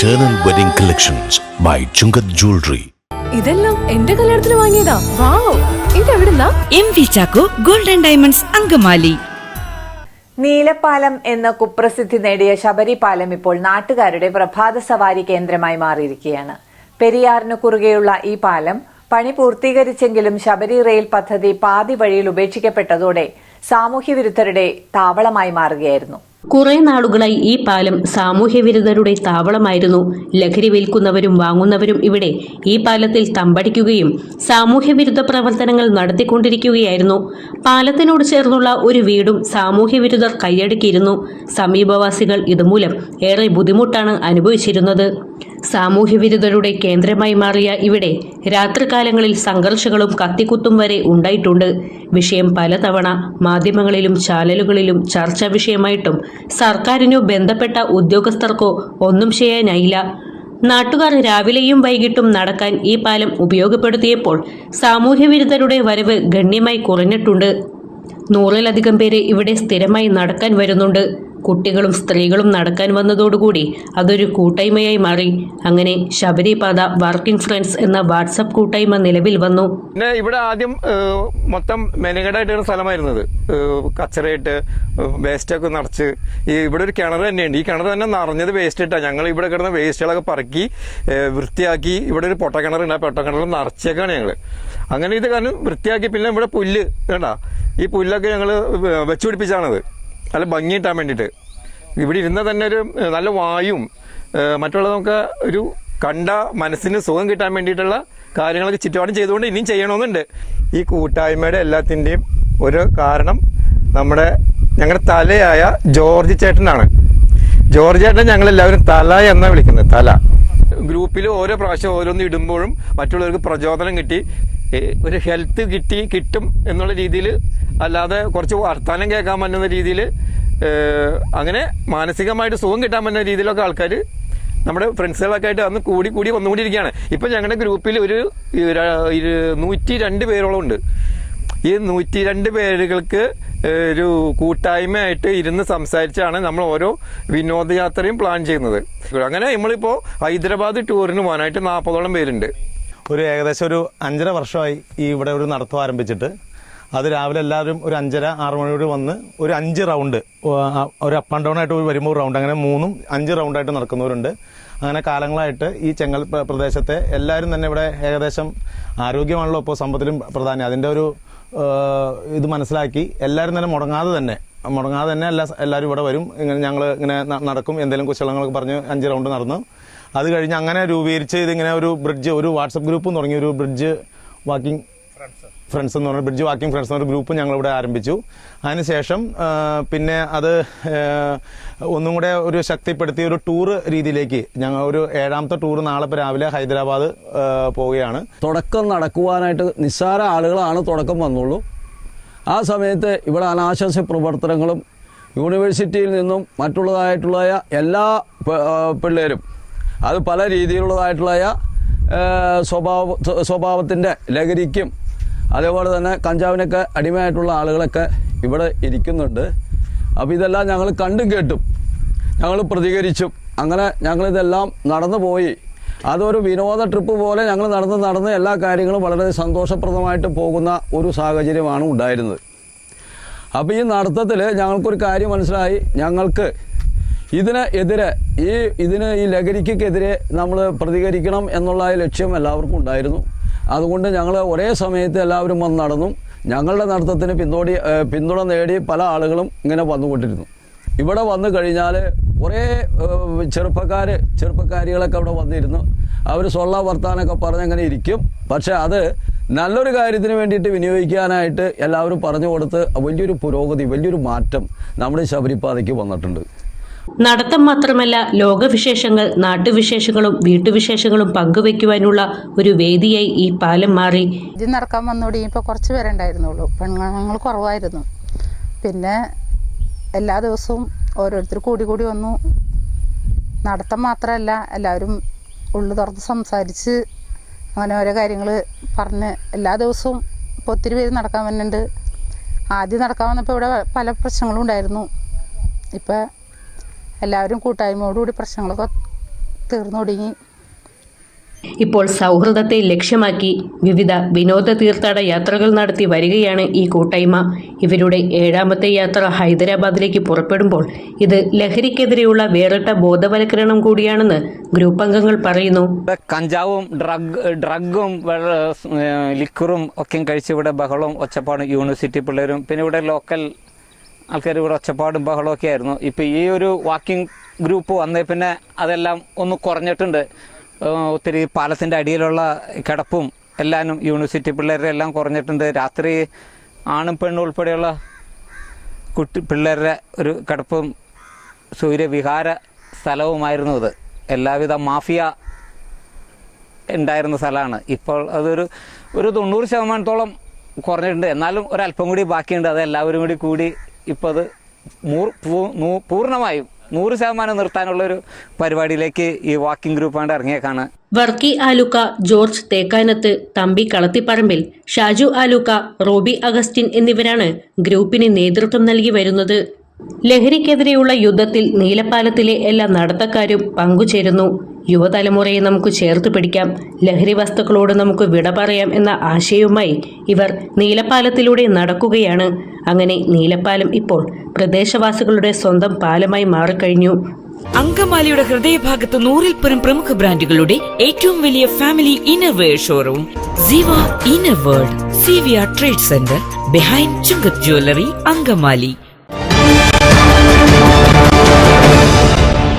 Eternal Wedding Collections by Chungat Jewelry. ഇതെല്ലാം എന്റെ കല്യാണത്തിന് വാങ്ങിയതാ. Wow ഇതെവിടുന്നാ? M V Chacko golden diamonds Angamaly. Neelappalam എന്ന കുപ്രസിദ്ധി നേടിയ ശബരി പാലം ഇപ്പോൾ നാട്ടുകാരുടെ പ്രഭാത സവാരി കേന്ദ്രമായി മാറിയിരിക്കുകയാണ്. പെരിയാറിന് കുറുകെയുള്ള ഈ പാലം പണി പൂർത്തീകരിച്ചെങ്കിലും ശബരി റെയിൽ പദ്ധതി പാതി വഴിയിൽ ഉപേക്ഷിക്കപ്പെട്ടതോടെ സാമൂഹ്യവിരുദ്ധരുടെ താവളമായി മാറുകയായിരുന്നു. കുറെ നാളുകളായി ഈ പാലം സാമൂഹ്യവിരുദ്ധരുടെ താവളമായിരുന്നു. ലഹരി വിൽക്കുന്നവരും വാങ്ങുന്നവരും ഇവിടെ ഈ പാലത്തിൽ തമ്പടിക്കുകയും സാമൂഹ്യവിരുദ്ധ പ്രവർത്തനങ്ങൾ നടത്തിക്കൊണ്ടിരിക്കുകയായിരുന്നു. പാലത്തിനോട് ചേർന്നുള്ള ഒരു വീടും സാമൂഹ്യവിരുദ്ധർ കൈയടക്കിയിരുന്നു. സമീപവാസികൾ ഇതുമൂലം ഏറെ ബുദ്ധിമുട്ടാണ് അനുഭവിച്ചിരുന്നത്. സാമൂഹ്യവിരുദ്ധരുടെ കേന്ദ്രമായി മാറിയ ഇവിടെ രാത്രികാലങ്ങളിൽ സംഘർഷങ്ങളും കത്തിക്കുത്തും വരെ ഉണ്ടായിട്ടുണ്ട്. വിഷയം പലതവണ മാധ്യമങ്ങളിലും ചാനലുകളിലും ചർച്ചാ വിഷയമായിട്ടും സർക്കാരിനോ ബന്ധപ്പെട്ട ഉദ്യോഗസ്ഥർക്കോ ഒന്നും ചെയ്യാനായില്ല. നാട്ടുകാർ രാവിലെയും വൈകിട്ടും നടക്കാൻ ഈ പാലം ഉപയോഗപ്പെടുത്തിയപ്പോൾ സാമൂഹ്യവിരുദ്ധരുടെ വരവ് ഗണ്യമായി കുറഞ്ഞിട്ടുണ്ട്. നൂറിലധികം പേരെ ഇവിടെ സ്ഥിരമായി നടക്കാൻ വരുന്നുണ്ട്. കുട്ടികളും സ്ത്രീകളും നടക്കാൻ വന്നതോടുകൂടി അതൊരു കൂട്ടായ്മയായി മാറി. അങ്ങനെ ശബരിപാത വർക്കിംഗ് ഫ്രണ്ട്സ് എന്ന വാട്സപ്പ് കൂട്ടായ്മ നിലവിൽ വന്നു. പിന്നെ ഇവിടെ ആദ്യം മൊത്തം മെനകേടായിട്ടാണ് സ്ഥലമായിരുന്നത്. കച്ചറയിട്ട് വേസ്റ്റ് ഒക്കെ നിറച്ച്. ഈ ഇവിടെ ഒരു കിണർ തന്നെയുണ്ട്. ഈ കിണർ തന്നെ നിറഞ്ഞത് വേസ്റ്റ് ഇട്ടാ. ഞങ്ങൾ ഇവിടെ കിടന്ന വേസ്റ്റുകളൊക്കെ പറക്കി വൃത്തിയാക്കി ഇവിടെ ഒരു പൊട്ടക്കിണറുണ്ട്. ആ പൊട്ടക്കിണറിൽ നിറച്ചേക്കാണ് ഞങ്ങൾ അങ്ങനെ ഇത് കാരണം വൃത്തിയാക്കി പിന്നെ ഇവിടെ പുല്ല് വേണ്ട ഈ പുല്ലൊക്കെ ഞങ്ങൾ വെച്ചുപിടിപ്പിച്ചാണത്. നല്ല ഭംഗി കിട്ടാൻ വേണ്ടിയിട്ട്. ഇവിടെ ഇരുന്ന തന്നെ ഒരു നല്ല വായും മറ്റുള്ള നമുക്ക് ഒരു കണ്ട മനസ്സിന് സുഖം കിട്ടാൻ വേണ്ടിയിട്ടുള്ള കാര്യങ്ങളൊക്കെ ചുറ്റുപാടും ചെയ്തുകൊണ്ട് ഇനിയും ചെയ്യണമെന്നുണ്ട്. ഈ കൂട്ടായ്മയുടെ എല്ലാത്തിന്റെയും ഒരു കാരണം നമ്മുടെ ഞങ്ങളുടെ തലയായ ജോർജ് ചേട്ടനാണ്. ജോർജ് ചേട്ടൻ ഞങ്ങൾ എല്ലാവരും തല എന്നാണ് വിളിക്കുന്നത് തല. ഗ്രൂപ്പിൽ ഓരോ പ്രാവശ്യം ഓരോന്ന് ഇടുമ്പോഴും മറ്റുള്ളവർക്ക് പ്രചോദനം കിട്ടി. ഒരു ഹെൽത്ത് കിട്ടി കിട്ടും എന്നുള്ള രീതിയിൽ അല്ലാതെ കുറച്ച് വർത്തമാനം കേൾക്കാൻ പറ്റുന്ന രീതിയിൽ അങ്ങനെ മാനസികമായിട്ട് സുഖം കിട്ടാൻ പറ്റുന്ന രീതിയിലൊക്കെ ആൾക്കാർ നമ്മുടെ ഫ്രണ്ട്സുകളൊക്കെ ആയിട്ട് അന്ന് കൂടി കൂടി വന്നുകൊണ്ടിരിക്കുകയാണ്. ഇപ്പം ഞങ്ങളുടെ ഗ്രൂപ്പിൽ ഒരു നൂറ്റി രണ്ട് പേരോളം ഉണ്ട്. ഈ നൂറ്റി രണ്ട് പേരുകൾക്ക് ഒരു കൂട്ടായ്മയായിട്ട് ഇരുന്ന് സംസാരിച്ചാണ് നമ്മൾ ഓരോ വിനോദയാത്രയും പ്ലാൻ ചെയ്യുന്നത്. അങ്ങനെ നമ്മളിപ്പോൾ ഹൈദരാബാദ് ടൂറിന് പോകാനായിട്ട് നാൽപ്പതോളം പേരുണ്ട്. ഒരു ഏകദേശം ഒരു അഞ്ചര വർഷമായി ഈ ഇവിടെ ഒരു നടത്തം ആരംഭിച്ചിട്ട്. അത് രാവിലെ എല്ലാവരും ഒരു അഞ്ചര ആറ് മണിയോട് വന്ന് ഒരു അഞ്ച് റൗണ്ട് ഒരു അപ്പ് ആൻഡ് ഡൗൺ ആയിട്ട് വരുമ്പോൾ റൗണ്ട് അങ്ങനെ മൂന്നും അഞ്ച് റൗണ്ടായിട്ട് നടക്കുന്നവരുണ്ട്. അങ്ങനെ കാലങ്ങളായിട്ട് ഈ ചെങ്ങൽ പ്രദേശത്തെ എല്ലാവരും തന്നെ ഇവിടെ ഏകദേശം ആരോഗ്യമാണല്ലോ ഇപ്പോൾ സമ്പത്തിലും പ്രധാനം. അതിന്റെ ഒരു ഇത് മനസ്സിലാക്കി എല്ലാവരും തന്നെ മുടങ്ങാതെ തന്നെ മുടങ്ങാതെ തന്നെ എല്ലാ എല്ലാവരും ഇവിടെ വരും. ഇങ്ങനെ ഞങ്ങൾ ഇങ്ങനെ നടക്കും എന്തെങ്കിലും കുശലങ്ങളൊക്കെ പറഞ്ഞ് അഞ്ച് റൗണ്ട് നടന്നു അത് കഴിഞ്ഞ് അങ്ങനെ രൂപീകരിച്ച് ഇതിങ്ങനെ ഒരു ബ്രിഡ്ജ് ഒരു വാട്സപ്പ് ഗ്രൂപ്പ് തുടങ്ങി ഒരു ബ്രിഡ്ജ് വാക്കിംഗ് ഫ്രണ്ട്സ് എന്ന് പറഞ്ഞ ബ്രിഡ്ജ് വാക്കിംഗ് ഫ്രണ്ട്സ് എന്നൊരു ഗ്രൂപ്പ് ഞങ്ങൾ ഇവിടെ ആരംഭിച്ചു അതിനുശേഷം പിന്നെ അത് ഒന്നും കൂടെ ഒരു ശക്തിപ്പെടുത്തിയ ഒരു ടൂർ രീതിയിലേക്ക് ഞങ്ങൾ ഒരു ഏഴാമത്തെ ടൂർ നാളെ ഇപ്പോൾ രാവിലെ ഹൈദരാബാദ് പോവുകയാണ്. തുടക്കം നടക്കുവാനായിട്ട് നിസ്സാര ആളുകളാണ് തുടക്കം വന്നുള്ളൂ. ആ സമയത്ത് ഇവിടെ അനാശാസ്യ പ്രവർത്തനങ്ങളും യൂണിവേഴ്സിറ്റിയിൽ നിന്നും മറ്റുള്ളതായിട്ടുള്ള എല്ലാ പിള്ളേരും അത് പല രീതിയിലുള്ളതായിട്ടുള്ള സ്വഭാവ സ്വഭാവത്തിന്റെ ലഹരിക്കും അതേപോലെ തന്നെ കഞ്ചാവിനൊക്കെ അടിമയായിട്ടുള്ള ആളുകളൊക്കെ ഇവിടെ ഇരിക്കുന്നുണ്ട്. അപ്പോൾ ഇതെല്ലാം ഞങ്ങൾ കണ്ടും കേട്ടും. ഞങ്ങൾ പ്രതികരിച്ചും. അങ്ങനെ ഞങ്ങളിതെല്ലാം നടന്നു പോയി. അതൊരു വിനോദ ട്രിപ്പ് പോലെ ഞങ്ങൾ നടന്ന് നടന്ന് എല്ലാ കാര്യങ്ങളും വളരെ സന്തോഷപ്രദമായിട്ട് പോകുന്ന ഒരു സാഹചര്യമാണ് ഉണ്ടായിരുന്നത്. അപ്പോൾ ഈ നടത്തത്തിൽ ഞങ്ങൾക്കൊരു കാര്യം മനസ്സിലായി. ഞങ്ങൾക്ക് ഇതിന് എതിരെ ഈ ഇതിന് ഈ ലഹരിക്കെതിരെ നമ്മൾ പ്രതികരിക്കണം എന്നുള്ള ലക്ഷ്യം എല്ലാവർക്കും ഉണ്ടായിരുന്നു. അതുകൊണ്ട് ഞങ്ങൾ ഒരേ സമയത്ത് എല്ലാവരും വന്ന് നടന്നു. ഞങ്ങളുടെ നടത്തത്തിന് പിന്തുണ പിന്തുണ നേടി പല ആളുകളും ഇങ്ങനെ വന്നുകൊണ്ടിരുന്നു. ഇവിടെ വന്നു കഴിഞ്ഞാൽ കുറേ ചെറുപ്പക്കാർ ചെറുപ്പക്കാരികളൊക്കെ അവിടെ വന്നിരുന്നു. അവർ സൊള്ള വർത്താനൊക്കെ പറഞ്ഞങ്ങനെ ഇരിക്കും. പക്ഷേ അത് നല്ലൊരു കാര്യത്തിന് വേണ്ടിയിട്ട് വിനിയോഗിക്കാനായിട്ട് എല്ലാവരും പറഞ്ഞു കൊടുത്ത് വലിയൊരു പുരോഗതി വലിയൊരു മാറ്റം നമ്മുടെ ശബരിപാതയ്ക്ക് വന്നിട്ടുണ്ട്. നടത്തം മാത്രമല്ല ലോകവിശേഷങ്ങൾ നാട്ടുവിശേഷങ്ങളും വീട്ടുവിശേഷങ്ങളും പങ്കുവയ്ക്കുവാനുള്ള ഒരു വേദിയായി ഈ പാലം മാറി. ഇത് നടക്കാൻ വന്നോടി ഇപ്പോൾ കുറച്ച് പേരുണ്ടായിരുന്നുള്ളൂ പെണ്ണുങ്ങൾ കുറവായിരുന്നു. പിന്നെ എല്ലാ ദിവസവും ഓരോരുത്തർ കൂടി കൂടി വന്നു. നടത്തം മാത്രമല്ല എല്ലാവരും ഉള്ളു തുറന്ന് സംസാരിച്ച് അങ്ങനെ ഓരോ കാര്യങ്ങൾ പറഞ്ഞ് എല്ലാ ദിവസവും ഇപ്പോൾ ഒത്തിരി പേര് നടക്കാൻ വന്നിട്ടുണ്ട് ആദ്യം നടക്കാൻ വന്നപ്പോൾ ഇവിടെ പല പ്രശ്നങ്ങളും ഉണ്ടായിരുന്നു. ഇപ്പം എല്ലാവരും കൂട്ടായ്മയോടുകൂടി പ്രശ്നങ്ങളൊക്കെ തീർന്നൊടുങ്ങി. ഇപ്പോൾ സൗഹൃദത്തെ ലക്ഷ്യമാക്കി വിവിധ വിനോദ തീർത്ഥാടന യാത്രകൾ നടത്തി വരികയാണ് ഈ കൂട്ടായ്മ. ഇവരുടെ ഏഴാമത്തെ യാത്ര ഹൈദരാബാദിലേക്ക് പുറപ്പെടുമ്പോൾ ഇത് ലഹരിക്കെതിരെയുള്ള വേറിട്ട ബോധവൽക്കരണം കൂടിയാണെന്ന് ഗ്രൂപ്പ് അംഗങ്ങൾ പറയുന്നു. കഞ്ചാവും ഡ്രഗ് ഡ്രഗും ലിക്കറും ഒക്കെയും കഴിച്ച് ഇവിടെ ബഹളവും ഒച്ചപ്പാടും യൂണിവേഴ്സിറ്റി പിള്ളേരും പിന്നെ ഇവിടെ ലോക്കൽ ആൾക്കാർ ഇവിടെ ഒച്ചപ്പാടും ബഹളവും ഒക്കെ ആയിരുന്നു. ഇപ്പം ഈ ഒരു വാക്കിംഗ് ഗ്രൂപ്പ് വന്നേ പിന്നെ അതെല്ലാം ഒന്ന് കുറഞ്ഞിട്ടുണ്ട്. ഒത്തിരി പാലത്തിന്റെ അടിയിലുള്ള കിടപ്പും എല്ലാനും യൂണിവേഴ്സിറ്റി പിള്ളേരുടെ എല്ലാം കുറഞ്ഞിട്ടുണ്ട്. രാത്രി ആണും പെണ്ണും ഉൾപ്പെടെയുള്ള കുട്ടി പിള്ളേരുടെ ഒരു കിടപ്പും സൂര്യവിഹാര സ്ഥലവുമായിരുന്നു ഇത് എല്ലാവിധ മാഫിയ ഉണ്ടായിരുന്ന സ്ഥലമാണ്. ഇപ്പോൾ അതൊരു ഒരു തൊണ്ണൂറ് ശതമാനത്തോളം കുറഞ്ഞിട്ടുണ്ട്. എന്നാലും ഒരല്പം കൂടി ബാക്കിയുണ്ട്. അത് എല്ലാവരും കൂടി കൂടി ഇപ്പോൾ അത് പൂർണമായും നൂറ് ശതമാനം നിർത്താനുള്ളൊരു പരിപാടിയിലേക്ക് ഈ വാക്കിംഗ് ഗ്രൂപ്പാണ്ട് ഇറങ്ങിയേക്കാണ്. വർക്കി ആലുക്ക ജോർജ് തേക്കാനത്ത് തമ്പി കളത്തിപ്പറമ്പിൽ ഷാജു ആലുക്ക റോബി അഗസ്റ്റിൻ എന്നിവരാണ് ഗ്രൂപ്പിന് നേതൃത്വം നൽകി വരുന്നത്. ലഹരിക്കെതിരെയുള്ള യുദ്ധത്തിൽ നീലപ്പാലത്തിലെ എല്ലാ നടത്തക്കാരും പങ്കുചേരുന്നു. യുവതലമുറയെ നമുക്ക് ചേർത്ത് പിടിക്കാം. ലഹരി വസ്തുക്കളോട് നമുക്ക് വിട പറയാം എന്ന ആശയവുമായി ഇവർ നീലപ്പാലത്തിലൂടെ നടക്കുകയാണ്. അങ്ങനെ നീലപ്പാലം ഇപ്പോൾ പ്രദേശവാസികളുടെ സ്വന്തം പാലമായി മാറിക്കഴിഞ്ഞു. അങ്കമാലിയുടെ ഹൃദയഭാഗത്ത് നൂറിൽ പരം പ്രമുഖ ബ്രാൻഡുകളുടെ ഏറ്റവും വലിയ family innerwear showroom. Siva inner world C trade centre behind Chungath jewellery Angamaly.